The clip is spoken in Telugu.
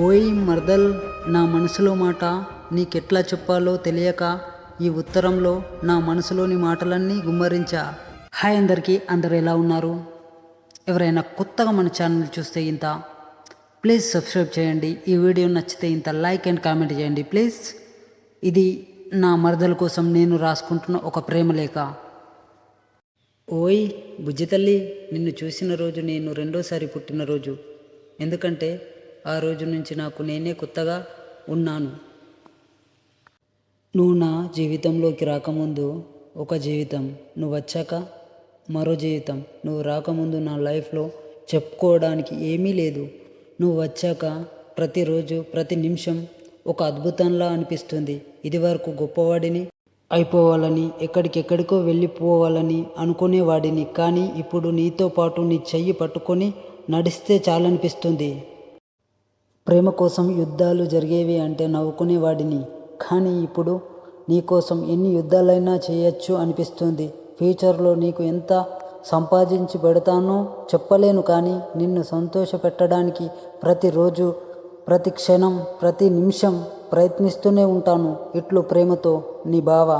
ఓయ్ మర్దల్ నా మనసులో మాట నీకెట్లా చెప్పాలో తెలియక ఈ ఉత్తరంలో నా మనసులోని మాటలన్నీ గుమ్మరించా. హాయ్ అందరికీ అందరు ఎలా ఉన్నారు? ఎవరైనా కొత్తగా మన ఛానల్ చూస్తే ఇంత ప్లీజ్ సబ్స్క్రైబ్ చేయండి. ఈ వీడియో నచ్చితే ఇంత లైక్ అండ్ కామెంట్ చేయండి ప్లీజ్. ఇది నా మరదల కోసం నేను రాసుకుంటున్న ఒక ప్రేమ లేఖ. ఓయ్ బుజ్జి తల్లి నిన్ను చూసిన రోజు నేను రెండోసారి పుట్టినరోజు. ఎందుకంటే ఆ రోజు నుంచి నాకు నేనే కొత్తగా ఉన్నాను. నువ్వు నా జీవితంలోకి రాకముందు ఒక జీవితం నువ్వు వచ్చాక మరో జీవితం నువ్వు రాకముందు నా లైఫ్లో చెప్పుకోవడానికి ఏమీ లేదు. నువ్వు వచ్చాక ప్రతిరోజు ప్రతి నిమిషం ఒక అద్భుతంలా అనిపిస్తుంది. ఇదివరకు గొప్పవాడిని అయిపోవాలని ఎక్కడికెక్కడికో వెళ్ళిపోవాలని అనుకునేవాడిని. కానీ ఇప్పుడు నీతో పాటు నీ చెయ్యి పట్టుకొని నడిస్తే చాలనిపిస్తుంది. ప్రేమ కోసం యుద్ధాలు జరిగేవి అంటే నవ్వుకునేవాడిని కానీ ఇప్పుడు నీకోసం ఎన్ని యుద్ధాలైనా చేయొచ్చు అనిపిస్తుంది. ఫ్యూచర్లో నీకు ఎంత సంపాదించి పెడతానో చెప్పలేను కానీ నిన్ను సంతోషపెట్టడానికి ప్రతిరోజు ప్రతి క్షణం ప్రతి నిమిషం ప్రయత్నిస్తూనే ఉంటాను. ఇట్లు ప్రేమతో నీ బావ.